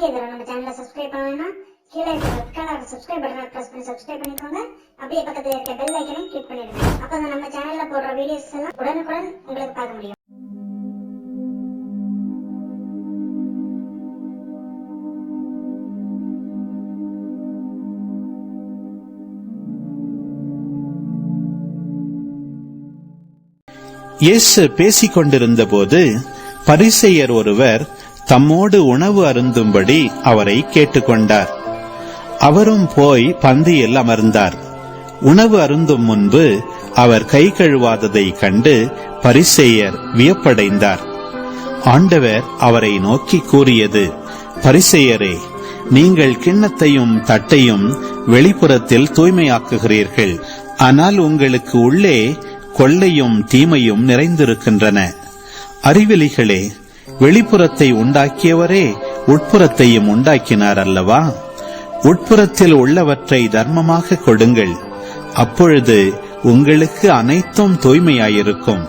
நீங்க இதுல நம்ம சேனலை சப்ஸ்கிரைப் பண்ணலைன்னா கீழே இருக்க ரெட் கலர் சப்ஸ்கிரைப் பட்டனை ப்ரெஸ் பண்ணி சப்ஸ்கிரைப் பண்ணிக்கோங்க. அப்படியே பக்கத்தில் இருக்க பெல் ஐக்கனையும் கிளிக் பண்ணிடுங்க. அப்போ நம்ம சேனலில் போடுற வீடியோஸ் எல்லாம் உடனுக்குடன் உங்களுக்கு பார்க்க முடியும். இயேசு பேசிக் கொண்டிருந்தபோது பரிசேயர் ஒருவர் தம்மோடு உணவு அருந்தும்படி அவரை கேட்டுக்கொண்டார். அவரும் போய் பந்தியில் அமர்ந்தார். உணவு அருந்தும் முன்பு அவர் கை கழுவாததை கண்டு பரிசேயர் வியப்படைந்தார். ஆண்டவர் அவரை நோக்கி கூறியது பரிசேயரே நீங்கள் கிண்ணத்தையும் தட்டையும் வெளிப்புறத்தில் தூய்மையாக்குகிறீர்கள். ஆனால் உங்களுக்கு உள்ளே கொள்ளையும் தீமையும் நிறைந்திருக்கின்றன. அறிவிலிகளே வெளிப்புறத்தை உண்டாக்கியவரே உட்புறத்தையும் உண்டாக்கினார் அல்லவா உட்புறத்தில் உள்ளவற்றை தர்மமாக கொடுங்கள். அப்பொழுது உங்களுக்கு அனைத்தும் தூய்மையாயிருக்கும்.